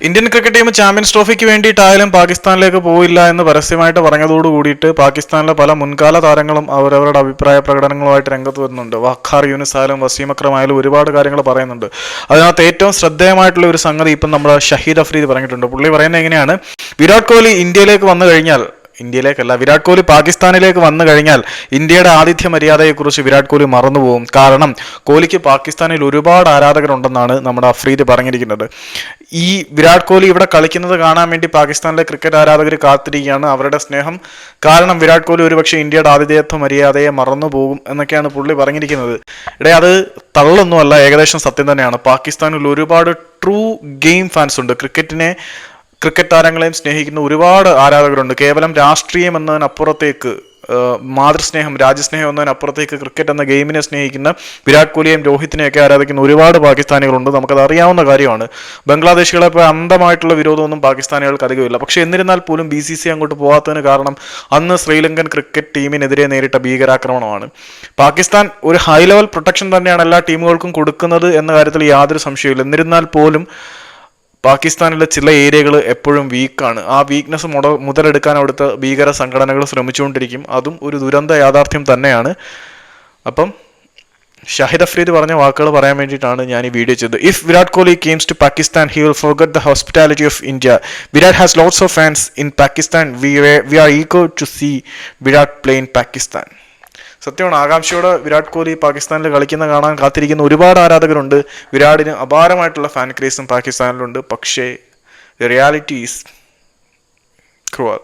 Indian cricket team champions ട്രോഫിക്ക് വേണ്ടിയിട്ടായാലും പാകിസ്ഥാനിലേക്ക് പോയില്ല എന്ന് പരസ്യമായിട്ട് പറഞ്ഞതോട് കൂടിയിട്ട് പാകിസ്ഥാനിലെ പല മുൻകാല താരങ്ങളും അവരവരുടെ അഭിപ്രായ പ്രകടനങ്ങളുമായിട്ട് രംഗത്ത് വരുന്നുണ്ട്. വഖാർ യൂനിസ് ആയാലും വസീം അക്രം ആയാലും ഒരുപാട് കാര്യങ്ങൾ പറയുന്നുണ്ട്. അതിനകത്ത് ഏറ്റവും ശ്രദ്ധേയമായിട്ടുള്ള ഒരു സംഗതി ഇപ്പം നമ്മുടെ ഷഹീദ് അഫ്രീദ് പറഞ്ഞിട്ടുണ്ട്. പുള്ളി പറയുന്നത് എങ്ങനെയാണ്? വിരാട് കോഹ്ലി ഇന്ത്യയിലേക്ക് വന്നു കഴിഞ്ഞാൽ ഇന്ത്യയിലേക്കല്ല വിരാട് കോഹ്ലി പാകിസ്ഥാനിലേക്ക് വന്നു കഴിഞ്ഞാൽ ഇന്ത്യയുടെ ആതിഥ്യ മര്യാദയെക്കുറിച്ച് വിരാട് കോഹ്ലി മറന്നുപോകും കാരണം കോഹ്ലിക്ക് പാകിസ്ഥാനിൽ ഒരുപാട് ആരാധകരുണ്ടെന്നാണ് നമ്മുടെ അഫ്രീദ് പറഞ്ഞിരിക്കുന്നത്. ഈ വിരാട് കോഹ്ലി ഇവിടെ കളിക്കുന്നത് കാണാൻ വേണ്ടി പാകിസ്ഥാനിലെ ക്രിക്കറ്റ് ആരാധകർ കാത്തിരിക്കുകയാണ്. അവരുടെ സ്നേഹം കാരണം വിരാട് കോഹ്ലി ഒരുപക്ഷെ ഇന്ത്യയുടെ ആതിഥേയത്വ മര്യാദയെ മറന്നുപോകും എന്നൊക്കെയാണ് പുള്ളി പറഞ്ഞിരിക്കുന്നത്. ഇടേ അത് തള്ളൊന്നുമല്ല ഏകദേശം സത്യം തന്നെയാണ്. പാകിസ്ഥാനിൽ ഒരുപാട് ട്രൂ ഗെയിം ഫാൻസ് ഉണ്ട്. ക്രിക്കറ്റിനെ ക്രിക്കറ്റ് താരങ്ങളെയും സ്നേഹിക്കുന്ന ഒരുപാട് ആരാധകരുണ്ട്. കേവലം രാഷ്ട്രീയം എന്നതിനപ്പുറത്തേക്ക് മാതൃസ്നേഹം രാജ്യസ്നേഹം എന്നതിനപ്പുറത്തേക്ക് ക്രിക്കറ്റ് എന്ന ഗെയിമിനെ സ്നേഹിക്കുന്ന വിരാട് കോഹ്ലിയെയും രോഹിത്തിനെയൊക്കെ ആരാധിക്കുന്ന ഒരുപാട് പാകിസ്ഥാനികളുണ്ട്. നമുക്കത് അറിയാവുന്ന കാര്യമാണ്. ബംഗ്ലാദേശികളെ ഇപ്പോൾ അന്ധമായിട്ടുള്ള വിരോധമൊന്നും പാകിസ്ഥാനികൾക്ക് അധികമില്ല. പക്ഷേ എന്നിരുന്നാൽ പോലും ബി സി സി അങ്ങോട്ട് പോകാത്തതിന് കാരണം അന്ന് ശ്രീലങ്കൻ ക്രിക്കറ്റ് ടീമിനെതിരെ നേരിട്ട ഭീകരാക്രമണമാണ്. പാകിസ്ഥാൻ ഒരു ഹൈ ലെവൽ പ്രൊട്ടക്ഷൻ തന്നെയാണ് എല്ലാ ടീമുകൾക്കും കൊടുക്കുന്നത് എന്ന കാര്യത്തിൽ യാതൊരു സംശയമില്ല എന്നിരുന്നാൽ പോലും പാകിസ്ഥാനിലെ ചില ഏരിയകൾ എപ്പോഴും വീക്കാണ് ആ വീക്ക്നെസ് മുട മുതലെടുക്കാൻ അവിടുത്തെ ഭീകര സംഘടനകൾ ശ്രമിച്ചുകൊണ്ടിരിക്കും. അതും ഒരു ദുരന്ത യാഥാർത്ഥ്യം തന്നെയാണ്. അപ്പം ഷാഹിദ് അഫ്രീദ് പറഞ്ഞ വാക്കുകൾ പറയാൻ വേണ്ടിയിട്ടാണ് ഞാൻ ഈ വീഡിയോ ചെയ്തത്. If Virat Kohli comes to Pakistan he will forget the hospitality of India Virat has lots of fans in Pakistan we we are ego to see Virat play in Pakistan സത്യമാണ് ആകാംക്ഷയോടെ വിരാട് കോഹ്ലി പാകിസ്ഥാനിൽ കളിക്കുന്ന കാണാൻ കാത്തിരിക്കുന്ന ഒരുപാട് ആരാധകരുണ്ട്. വിരാടിന് അപാരമായിട്ടുള്ള ഫാൻ ക്രേസും പാകിസ്ഥാനിലുണ്ട്. പക്ഷേ റിയാലിറ്റി ഈസ് ക്രൂവൽ